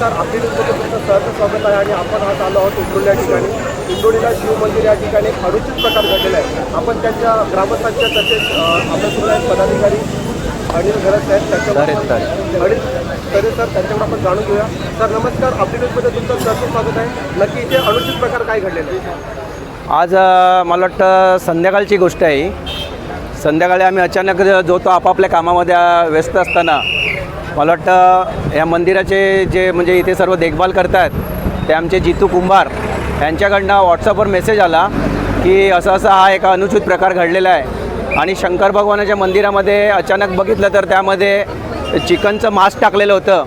नमस्कार. आपली तुमचं सहर्ष स्वागत आहे आणि आपण आज आलो आहोत उमरोली या ठिकाणी. उमरोलीला शिव मंदिर या ठिकाणी एक अनुचित प्रकार घडलेला आहे. आपण त्यांच्या ग्रामस्थांच्या तसेच आपल्यासोबत आहेत पदाधिकारी अनिल घरत आहेत त्यांच्यावर अनिल तरे सर त्यांच्याकडून आपण जाणून घेऊया. सर नमस्कार. आपली न्यूजमध्ये तुमचं सहर्ष स्वागत आहे. नक्की इथे अनुचित प्रकार काय घडलेला आहे आज मला वाटतं संध्याकाळची गोष्ट आहे. संध्याकाळी आम्ही अचानक जो तो आपापल्या कामामध्ये व्यस्त असताना मला वाटतं या मंदिराचे जे म्हणजे इथे सर्व देखभाल करतात ते आमचे जितू कुंभार यांच्याकडनं व्हॉट्सअपवर मेसेज आला की असं असं हा एका अनुचित प्रकार घडलेला आहे. आणि शंकर भगवानाच्या मंदिरामध्ये अचानक बघितलं तर त्यामध्ये चिकनचं मांस टाकलेलं होतं.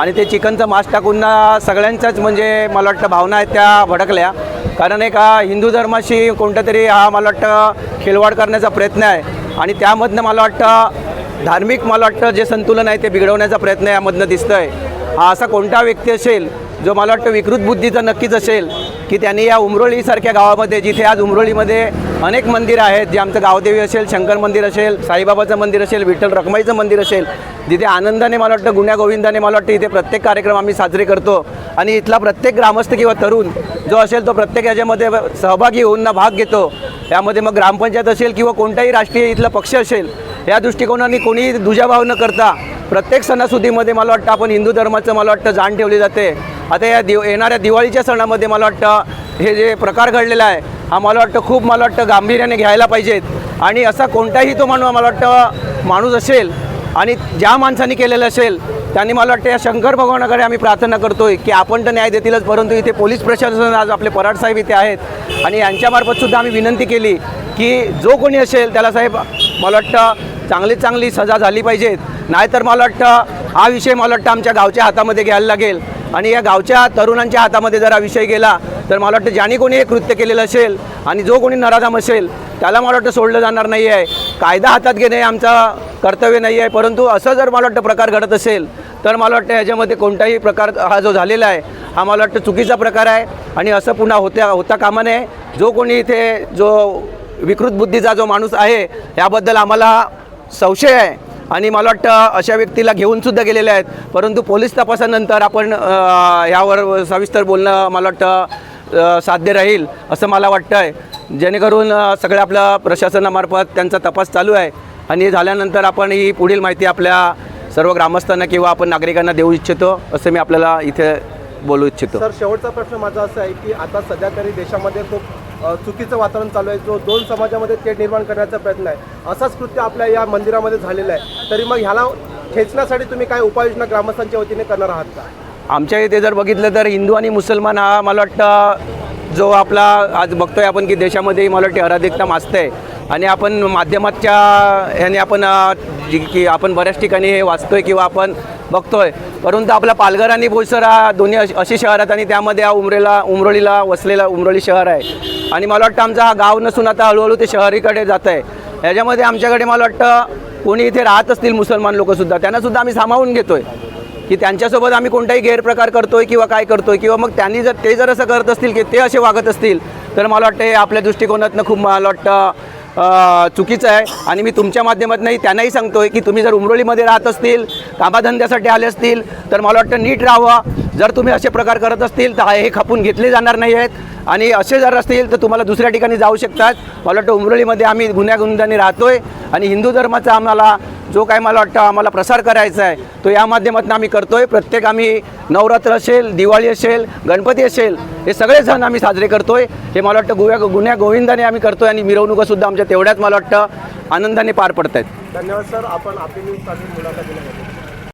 आणि ते चिकनचं मांस टाकून सगळ्यांच्याच म्हणजे मला वाटतं भावना आहेत त्या भडकल्या. कारण एक हा हिंदू धर्माशी कोणता तरी हा मला वाटतं खेळवाड करण्याचा प्रयत्न आहे. आणि त्यामधनं मला वाटतं धार्मिक मला वाटतं जे संतुलन आहे ते बिघडवण्याचा प्रयत्न यामधनं दिसतं आहे हा असा कोणता व्यक्ती असेल जो मला वाटतं विकृत बुद्धीचा नक्कीच असेल की त्यांनी या उमरोळीसारख्या गावामध्ये जिथे आज उमरोळीमध्ये अनेक मंदिरं आहेत जे आमचं गावदेवी असेल शंकर मंदिर असेल साईबाबाचं मंदिर असेल विठ्ठल रखमाईचं मंदिर असेल जिथे आनंदाने मला वाटतं गुण्या गोविंदाने मला वाटतं इथे प्रत्येक कार्यक्रम आम्ही साजरे करतो. आणि इथला प्रत्येक ग्रामस्थ किंवा तरुण जो असेल तो प्रत्येक याच्यामध्ये सहभागी होऊन ना भाग घेतो. यामध्ये मग ग्रामपंचायत असेल किंवा कोणताही राष्ट्रीय इथला पक्ष असेल या दृष्टिकोनाने कोणीही दुजाभाव न करता प्रत्येक सणासुदीमध्ये मला वाटतं आपण हिंदू धर्माचं मला वाटतं जाण ठेवली जाते. आता या दिव येणाऱ्या दिवाळीच्या सणामध्ये मला वाटतं हे जे प्रकार घडलेला आहे हा मला वाटतं खूप मला वाटतं गांभीर्याने घ्यायला पाहिजेत. आणि असा कोणताही तो माणूस मला वाटतं माणूस असेल आणि ज्या माणसाने केलेलं असेल त्यांनी मला वाटतं या शंकर भगवानाकडे आम्ही प्रार्थना करतोय की आपण तर न्याय देतीलच परंतु इथे पोलीस प्रशासन आज आपले पराड साहेब इथे आहेत. आणि यांच्यामार्फतसुद्धा आम्ही विनंती केली की जो कोणी असेल त्याला साहेब मला वाटतं चांगली चांगली सजा झाली पाहिजेत. नाहीतर मला वाटतं हा विषय मला वाटतं आमच्या गावच्या हातामध्ये घ्यायला लागेल. आणि या गावच्या तरुणांच्या हातामध्ये जर हा विषय गेला तर मला वाटतं ज्याने कोणी हे कृत्य केलेलं असेल आणि जो कोणी नराधाम असेल त्याला मला वाटतं सोडलं जाणार नाही आहे. कायदा हातात घेणे हे आमचं कर्तव्य नाही आहे. परंतु असं जर मला वाटतं प्रकार घडत असेल तर मला वाटतं ह्याच्यामध्ये कोणताही प्रकार हा जो झालेला आहे हा मला वाटतं चुकीचा प्रकार आहे. आणि असं पुन्हा होत्या होता कामा नये. जो कोणी इथे जो विकृत बुद्धीचा जो माणूस आहे याबद्दल आम्हाला संशय आहे. आणि मला वाटतं अशा व्यक्तीला घेऊन सुद्धा गेलेले आहेत. परंतु पोलीस तपासानंतर आपण यावर सविस्तर बोलणं मला वाटतं साध्य राहील असं मला वाटतं आहे जेणेकरून सगळं आपलं आपल्या प्रशासनामार्फत त्यांचा तपास चालू आहे. आणि झाल्यानंतर आपण ही पुढील माहिती आपल्या सर्व ग्रामस्थांना किंवा आपण नागरिकांना देऊ इच्छितो असं मी आपल्याला इथे बोलू इच्छितो. सर शेवटचा प्रश्न माझा असा आहे की आता सध्या तरी देशामध्ये खूप चुकीचं वातावरण चालू आहे जो दोन समाजामध्ये तेढ निर्माण करण्याचा प्रयत्न आहे. असंच कृत्य आपल्या या मंदिरामध्ये झालेलं आहे. तरी मग ह्याला खेचण्यासाठी तुम्ही काय उपाययोजना ग्रामस्थांच्या वतीने करणार आहात का? आमच्या इथे जर बघितलं तर हिंदू आणि मुसलमान हा मला वाटतं जो आपला आज बघतोय आपण की देशामध्ये मला वाटते अराधिकता माजते आणि आपण माध्यमाच्या ह्याने आपण की आपण बऱ्याच ठिकाणी हे वाचतोय किंवा आपण बघतोय. परंतु आपला पालघर आणि बोईसर हा दोन्ही अशी शहरात शहर आहेत आणि त्यामध्ये हा उमरेला उमरोलीला वसलेला उमरोली शहर आहे. आणि मला वाटतं आमचा हा गाव नसून आता हळूहळू ते शहरीकडे जात आहे. ह्याच्यामध्ये आमच्याकडे मला वाटतं कोणी इथे राहत असतील मुसलमान लोकंसुद्धा त्यांनासुद्धा आम्ही सामावून घेतोय. की त्यांच्यासोबत आम्ही कोणताही गैरप्रकार करतोय किंवा काय करतोय किंवा मग त्यांनी जर ते जर असं करत असतील की ते असे वागत असतील तर मला वाटतं हे आपल्या दृष्टिकोनातनं खूप मला वाटतं चुकीचं आहे. आणि मी तुमच्या माध्यमातूनही त्यांनाही सांगतो आहे की तुम्ही जर उमरोलीमध्ये राहत असतील कामाधंद्यासाठी आले असतील तर मला वाटतं नीट राहावं. जर तुम्ही असे प्रकार करत असतील तर हे खपून घेतले जाणार नाही आहेत. आणि असे जर असतील तर तुम्हाला दुसऱ्या ठिकाणी जाऊ शकतात. मला वाटतं उमरोलीमध्ये आम्ही गुण्यागुणजाने राहतो आहे आणि हिंदू धर्माचा आम्हाला जो काय मला वाटतं आम्हाला प्रसार करायचा आहे तो या माध्यमातून आम्ही करतो आहे प्रत्येक आम्ही नवरात्र असेल दिवाळी असेल गणपती असेल हे सगळे सण आम्ही साजरे करतो आहे हे मला वाटतं गुव्या गुन्ह्या गोविंदाने आम्ही आहे आणि मिरवणुकासुद्धा आमच्या तेवढ्याच मला वाटतं आनंदाने पार पडत आहेत धन्यवाद सर. आपण आपली मुलाखत